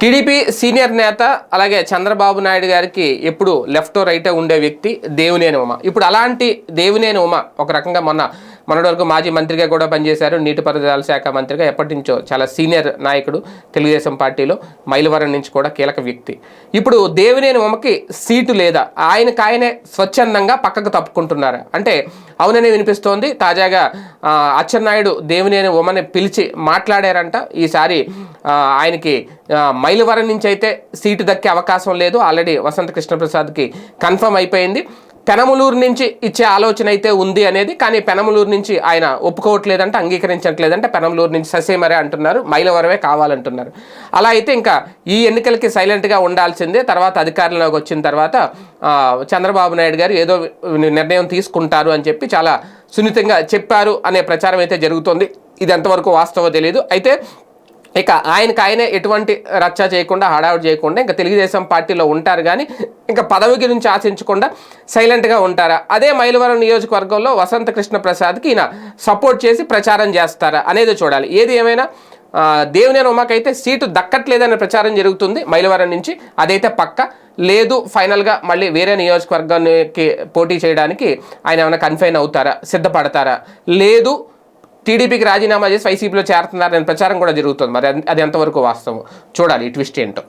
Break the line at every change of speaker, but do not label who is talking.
TDP senior నేత అలాగే చంద్రబాబు నాయుడు గారికి ఎప్పుడు లెఫ్ట్ రైట్ ఉండే వ్యక్తి దేవినేని ఉమ. ఇప్పుడు అలాంటి దేవినేని ఉమ ఒక రకంగా మొన్న మొన్నటి వరకు మాజీ మంత్రిగా కూడా పనిచేశారు. నీటిపారుదల శాఖ మంత్రిగా ఎప్పటి నుంచో చాలా సీనియర్ నాయకుడు తెలుగుదేశం పార్టీలో మైలవరం నుంచి కూడా కీలక వ్యక్తి. ఇప్పుడు దేవినేని ఉమకి సీటు లేదా? ఆయనకు ఆయనే స్వచ్ఛందంగా పక్కకు తప్పుకుంటున్నారు. అంటే అవుననే వినిపిస్తోంది. తాజాగా అచ్చెన్నాయుడు దేవినేని ఉమని పిలిచి మాట్లాడారంట. ఈసారి ఆయనకి మైలవరం నుంచి అయితే సీటు దక్కే అవకాశం లేదు. ఆల్రెడీ వసంత కృష్ణప్రసాద్కి కన్ఫర్మ్ అయిపోయింది. పెనమలూరు నుంచి ఇచ్చే ఆలోచన అయితే ఉంది అనేది కానీ పెనమలూరు నుంచి ఆయన ఒప్పుకోవట్లేదంటే అంగీకరించట్లేదంటే. పెనమలూరు నుంచి ససేమరే అంటున్నారు మైలవరమే కావాలంటున్నారు. అలా అయితే ఇంకా ఈ ఎన్నికలకి సైలెంట్గా ఉండాల్సిందే. తర్వాత అధికారంలోకి వచ్చిన తర్వాత చంద్రబాబు నాయుడు గారు ఏదో నిర్ణయం తీసుకుంటారు అని చెప్పి చాలా సున్నితంగా చెప్పారు అనే ప్రచారం అయితే జరుగుతోంది. ఇది ఎంతవరకు వాస్తవో తెలియదు అయితే ఇక ఆయనకు ఆయనే ఎటువంటి రచ్చ చేయకుండా హడావుడు చేయకుండా ఇంకా తెలుగుదేశం పార్టీలో ఉంటారు కానీ ఇంకా పదవి గురించి ఆశించకుండా సైలెంట్గా ఉంటారా? అదే మైలవరం నియోజకవర్గంలో వసంత కృష్ణ ప్రసాద్కి ఈయన సపోర్ట్ చేసి ప్రచారం చేస్తారా అనేది చూడాలి. ఏది ఏమైనా దేవినేని ఉమాకైతే సీటు దక్కట్లేదనే ప్రచారం జరుగుతుంది మైలవరం నుంచి. అదైతే పక్క. లేదు ఫైనల్గా మళ్ళీ వేరే నియోజకవర్గానికి పోటీ చేయడానికి ఆయన ఏమైనా కన్ఫైన్ అవుతారా? సిద్ధపడతారా? లేదు టీడీపీకి రాజీనామా చేసి వైసీపీలో చేరుతున్నారనే ప్రచారం కూడా జరుగుతుంది. మరి అది- ఎంతవరకు వాస్తవం? చూడాలి ఈ ట్విస్ట్ ఏంటో.